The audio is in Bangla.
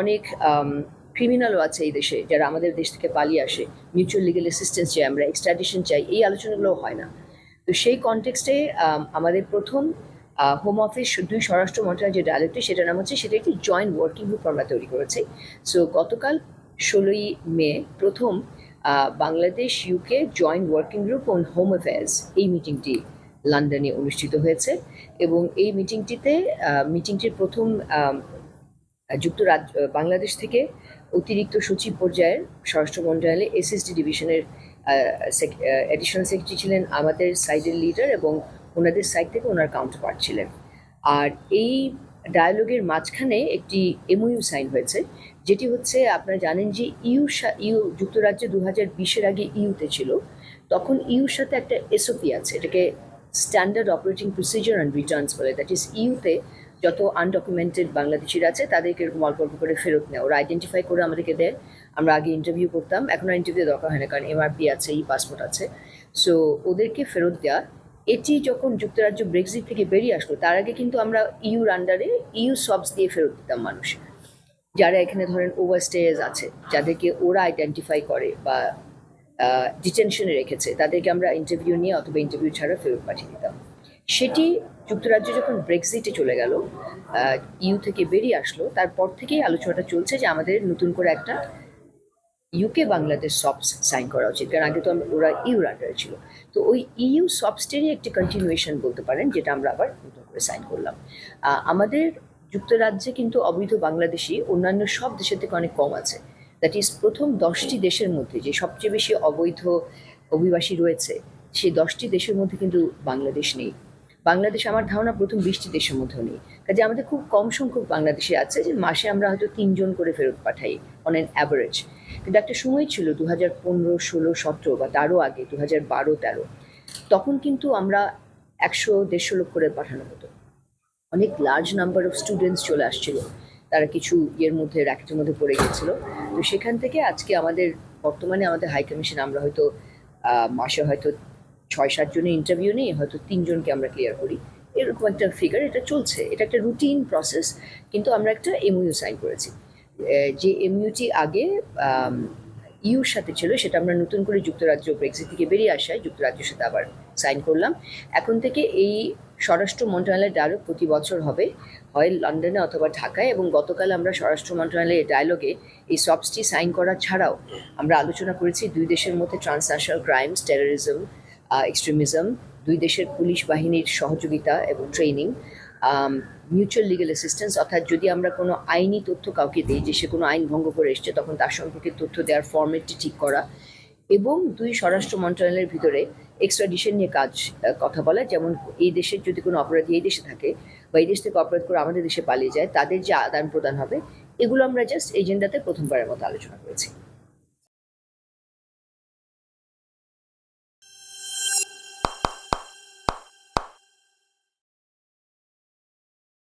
অনেক ক্রিমিনালও আছে এই দেশে যারা আমাদের দেশ থেকে পালিয়ে আসে। মিউচুয়াল লিগেল অ্যাসিস্ট্যান্স চাই আমরা এক্সট্রাডিশন চাই, এই আলোচনাগুলো হয় না। তো সেই কনটেক্সটে আমাদের প্রথম হোম অফিস দুই স্বরাষ্ট্র মন্ত্রণালয় যে ডায়ালগটি সেটার নাম হচ্ছে, সেটা একটি জয়েন্ট ওয়ার্কিং গ্রুপ আমরা তৈরি করেছি। সো গতকাল ষোলোই মে প্রথম Bangladesh UK joint working group on home affairs এই মিটিংটি লন্ডনে অনুষ্ঠিত হয়েছে। এবং এই মিটিংটিতে মিটিংটির প্রথম যুক্তরাজ্য বাংলাদেশ থেকে অতিরিক্ত সচিব পর্যায়ের স্বরাষ্ট্র মন্ত্রণালয়ে এসএসডি ডিভিশনের অ্যাডিশনাল সেক্রেটারি ছিলেন আমাদের সাইডের লিডার এবং ওনাদের সাইড থেকে ওনার কাউন্টারপার্ট ছিলেন। আর এই ডায়ালগের মাঝখানে একটি এমওইউ সাইন হয়েছে, যেটি হচ্ছে আপনারা জানেন যে ইউ ইউ যুক্তরাজ্য দু হাজার বিশের আগে ইউতে ছিল। তখন ইউর সাথে একটা এসওপি আছে, এটাকে standard operating procedure and returns বলে দ্যাট ইজ ইউতে যত আনডকুমেন্টেড বাংলাদেশিরা আছে, তাদেরকে এরকম অল্প অল্প করে ফেরত নেয় ওরা আইডেন্টিফাই করে আমাদেরকে দেয়। আমরা আগে ইন্টারভিউ করতাম। এখন আর ইন্টারভিউ দরকার হয় না, কারণ এমআরপি আছে, ই পাসপোর্ট আছে। সো ওদেরকে ফেরত দেওয়া এটি যখন যুক্তরাজ্য ব্রেক্সিট থেকে বেরিয়ে আসলো, তার আগে কিন্তু আমরা ইউর আন্ডারে ইউ সবস দিয়ে ফেরত দিতাম মানুষ যারা এখানে ধরেন ওভারস্টেজ আছে, যাদেরকে ওরা আইডেন্টিফাই করে বা ডিটেনশনে রেখেছে, তাদেরকে আমরা ইন্টারভিউ নিয়ে অথবা ইন্টারভিউ ছাড়া ফেরত পাঠিয়ে দিতাম। সেটি যুক্তরাজ্য যখন ব্রেক্সিটে চলে গেল ইউ থেকে বেরিয়ে আসলো, তারপর থেকেই আলোচনাটা চলছে যে আমাদের নতুন করে একটা ইউকে বাংলাদেশ সবস সাইন করা উচিত। কারণ আগে তো ওরা ইউর আন্ডারে ছিল। তো ওই ইউ সবসটেরই একটি কন্টিনিউয়েশন বলতে পারেন, যেটা আমরা আবার নতুন করে সাইন করলাম। আমাদের যুক্তরাজ্যে কিন্তু অবৈধ বাংলাদেশি অন্যান্য সব দেশের থেকে অনেক কম আছে। দ্যাট ইজ প্রথম দশটি দেশের মধ্যে যে সবচেয়ে বেশি অবৈধ অভিবাসী রয়েছে, সেই দশটি দেশের মধ্যে কিন্তু বাংলাদেশ নেই। বাংলাদেশ আমার ধারণা প্রথম বৃষ্টি দেশের মধ্যেও নেই কাজে আমাদের খুব কম সংখ্যক বাংলাদেশি আছে যে মাসে আমরা হয়তো তিনজন করে ফেরত পাঠাই অন অ্যান অ্যাভারেজ কিন্তু একটা সময় ছিল দু হাজার পনেরো, ষোলো, সতেরো বা তারও আগে দু হাজার বারো, তেরো। তখন কিন্তু আমরা একশো, দেড়শো লোক করে পাঠানো হতো অনেক লার্জ নাম্বার অফ স্টুডেন্টস চলে আসছিল। তারা কিছু ইয়ের মধ্যে র্যাকেটের মধ্যে পড়ে গেছিল তো সেখান থেকে আজকে আমাদের, বর্তমানে আমাদের হাই কমিশন আমরা হয়তো মাসে হয়তো ছয় সাত জনের ইন্টারভিউ নিয়ে হয়তো তিনজনকে আমরা ক্লিয়ার করি। এরকম একটা ফিগার এটা চলছে। এটা একটা রুটিন প্রসেস কিন্তু আমরা একটা এমইউ সাইন করেছি। যে এমইউটি আগে ইউর সাথে ছিল, সেটা আমরা নতুন করে যুক্তরাজ্য ব্রেক্সিট থেকে বেরিয়ে আসায় যুক্তরাজ্যের সাথে আবার সাইন করলাম। এখন থেকে এই স্বরাষ্ট্র মন্ত্রণালয়ের ডায়লগ প্রতি বছর হবে, হয় লন্ডনে অথবা ঢাকায়, এবং গতকাল আমরা স্বরাষ্ট্র মন্ত্রণালয়ের ডায়লগে এই সবসটি সাইন করা ছাড়াও আমরা আলোচনা করেছি দুই দেশের মধ্যে ট্রান্সন্যাশনাল ক্রাইমস টেরোরিজম এক্সট্রিমিজম দুই দেশের পুলিশ বাহিনীর সহযোগিতা এবং ট্রেনিং মিউচুয়াল লিগেল অ্যাসিস্ট্যান্স অর্থাৎ যদি আমরা কোনো আইনি তথ্য কাউকে দিই যে সে কোনো আইন ভঙ্গ করে এসছে, তখন তার সম্পর্কে তথ্য দেওয়ার ফর্মেটটি ঠিক করা এবং দুই স্বরাষ্ট্র মন্ত্রণালয়ের ভিতরে এক্সট্রাডিশন নিয়ে কাজ কথা বলা, যেমন এই দেশের যদি কোনো অপরাধী এই দেশে থাকে বা এই দেশ থেকে অপরাধ করে আমাদের দেশে পালিয়ে যায়, তাদের যে আদান প্রদান হবে, এগুলো আমরা জাস্ট এজেন্ডাতে প্রথমবারের মতো আলোচনা করেছি।